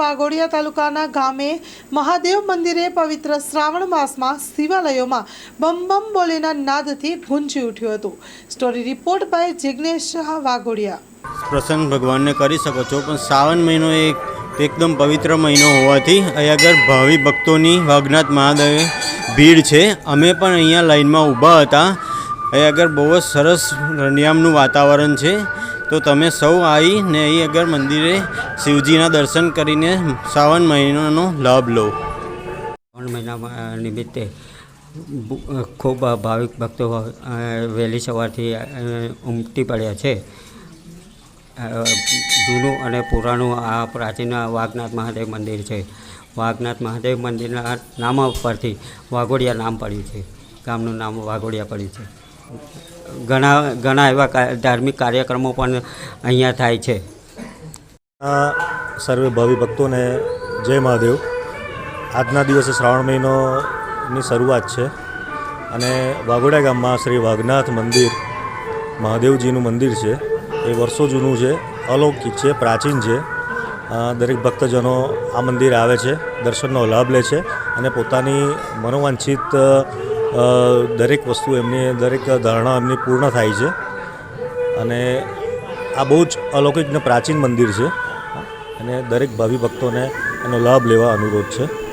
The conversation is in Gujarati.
વાઘોડિયા તાલુકાના ગામે મહાદેવ મંદિરે પવિત્ર શ્રાવણ માસમાં શિવાલયોમાં બમ બમ બોલેના નાદથી ગુંજી ઉઠ્યું હતું. Story report by Jignesh Shah Waghodia. પ્રસંગ ભગવાનને કરી શકો છો, પણ શ્રાવણ મહિનો એક એકદમ પવિત્ર મહિનો હોવાથી અહીંયા આગળ ભાવિ ભક્તોની વાઘનાથ મહાદેવ ભીડ છે. અમે પણ અહીંયા લાઈનમાં ઊભા હતા. અહીં આગળ બહુ જ સરસ રણિયામનું વાતાવરણ છે, તો તમે સૌ આવીને અહીં આગળ મંદિરે શિવજીના દર્શન કરીને શ્રાવણ મહિનાનો લાભ લો. શ્રાવણ મહિનામાં નિમિત્તે ખૂબ ભાવિક ભક્તો વહેલી સવારથી ઉમટી પડ્યા છે. જૂનું અને પુરાણું આ પ્રાચીન વાઘનાથ મહાદેવ મંદિર છે. વાઘનાથ મહાદેવ મંદિરના નામ પરથી વાઘોડિયા નામ પડ્યું છે. ગામનું નામ વાઘોડિયા પડ્યું છે. ઘણા ઘણા એવા ધાર્મિક કાર્યક્રમો પણ અહીંયા થાય છે. સર્વે ભાવિ ભક્તોને જય મહાદેવ. આજના દિવસે શ્રાવણ મહિનોની શરૂઆત છે અને વાઘોડા ગામમાં શ્રી વાઘનાથ મંદિર મહાદેવજીનું મંદિર છે. એ વર્ષો જૂનું છે, અલૌકિક છે, પ્રાચીન છે. દરેક ભક્તજનો આ મંદિર આવે છે, દર્શનનો લાભ લે છે અને પોતાની મનોવાંછિત દરેક વસ્તુ એમની, દરેક ધારણા એમની પૂર્ણ થાય છે. અને આ બહુ જ અલૌકિક ને પ્રાચીન મંદિર છે. અને દરેક ભાવિ ભક્તોને એનો લાભ લેવા અનુરોધ છે.